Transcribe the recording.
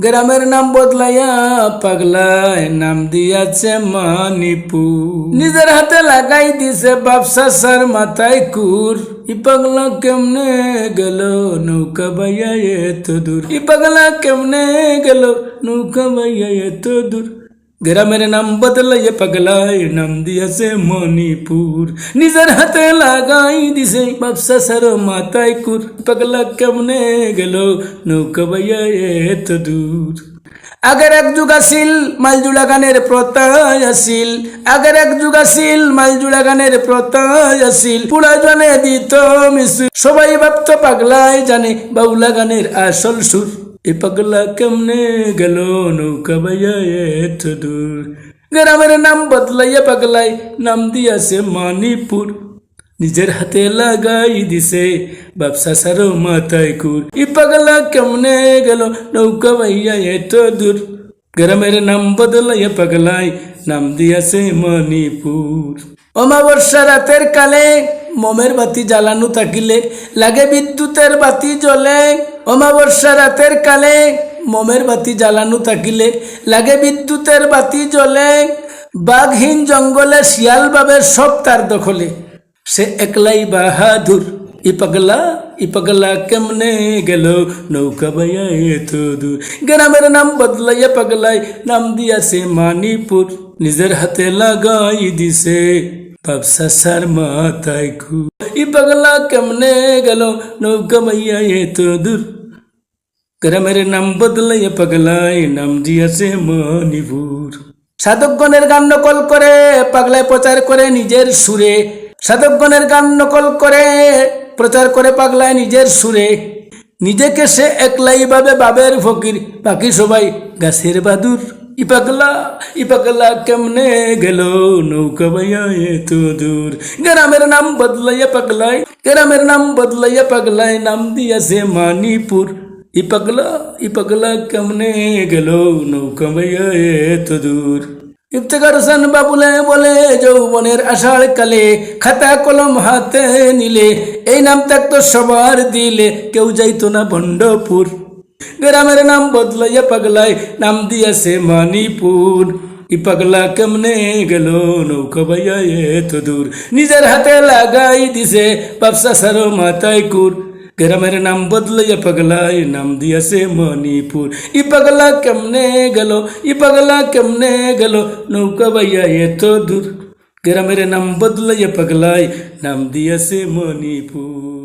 গ্রামের নাম বদলাইয়া পাগলায় নাম দিয়াছে মানিপুর নিজের হাতে লাগাই দিছে বাপসা সার মাথায় কুর। ই পাগলা কেমনে গেল, নৌকা বাইয়া এত দূর। ই পাগলা কেমনে গেল, নৌকা বাইয়া এত দূর। গ্রামের নাম বদলাইয়া পাগলায় নাম দিয়াছে মণিপুর নিজের হাতে লাগাই দিছে বাপসা সার মাথায় কুর পাগলা কেমনে গেল নৌকা এত দূর আগের এক যুগ আসিল মালজুড়া গানের প্রত্যয় আসিল আগের এক যুগ আসিল মালজুড়া গানের প্রত্যয় আসিল পুরা জনে দিত মিশু সবাই ভাবতো পাগলাই জানে বাউলা গানের আসল সুর এ পাগলা কেমনে গেল নৌকা বাইয়া এত দূর? গ্রামের নাম বদলাইয়া পাগলাই, নাম দিয়াছে মানিপুর। নিজের হাতে লাগাই দিছে ব্যবসা সারো মাথায় কুর। ই পাগলা কেমনে গেল নৌকা বাইয়া এত দূর? গ্রামের নাম বদলাইয়া পাগলাই, নাম দিয়াছে মণিপুর অমাবস্যা রাতের কালে মোমের বাতি জ্বালানো থাকিলে, লাগে বিদ্যুতের বাতি জ্বলে। অমাবস্যা রাতের কালে মোমের বাতি জ্বালানো থাকিলে লাগে বিদ্যুতের বাতি জ্বলে। বাঘহীন জঙ্গলে শিয়াল বাবের সব তার দখলে। সে একলাই বাহাদুর, ই পাগলা ই পাগলা কেমনে গেল? নৌকা বাইয়া এত দূর। গ্রামের নাম বদলাইয়া পাগলাই, নাম দিয়াছে মানিপুর। নিজের হাতে লাগাই দিছে ব্যবসা সার মাথায় খু ই পাগলা কেমনে গেল? নৌকা বাইয়া এত দূর। গ্রামের নাম বদলাইয়া পাগলাই নাম দিয়াছে মণিপুর সাধকগণের গান নকল করে পাগলায় প্রচার করে নিজের সুরে সাধকগণের গান নকল করে প্রচার করে পাগলায় নিজের সুরে নিজেকে সে একলাই ভাবে বাবের ফকির বাকি সবাই গাছের বাদুর ই পাগলা ই পাগলা কেমনে গেল নৌকা বাইয়া এত দূর গ্রামের নাম বদলাইয়া পাগলাই গ্রামের নাম বদলাইয়া পাগলাই নাম দিয়াছে মানিপুর ই পাগলা ই পাগলা কেমনে গেল নৌকা বাইয়া এত দূর ইফতেখার হোসেন বাবুলে বলে যৌবনের আষাঢ় কালে খাতা কলম হাতে নিলে এই নাম থাকতো সবার দিলে কেউ যাইতো না ভণ্ডপুর গ্রামের নাম বদলাইয়া পাগলায় নাম দিয়াছে মানিপুর ই পাগলা কেমনে গেল নৌকা বাইয়া এত দূর নিজের হাতে লাগাই দিছে বাপসা সারো মাথায় কুর গ্রামের নাম বদলাইয়া পাগলায় নাম দিয়াছে মণিপুর ই পাগলা কেমনে গেল ই পাগলা কেমনে গেল নৌকা বাইয়া এত দূর গ্রামের নাম বদলাইয়া পাগলায় নাম দিয়াছে মণিপুর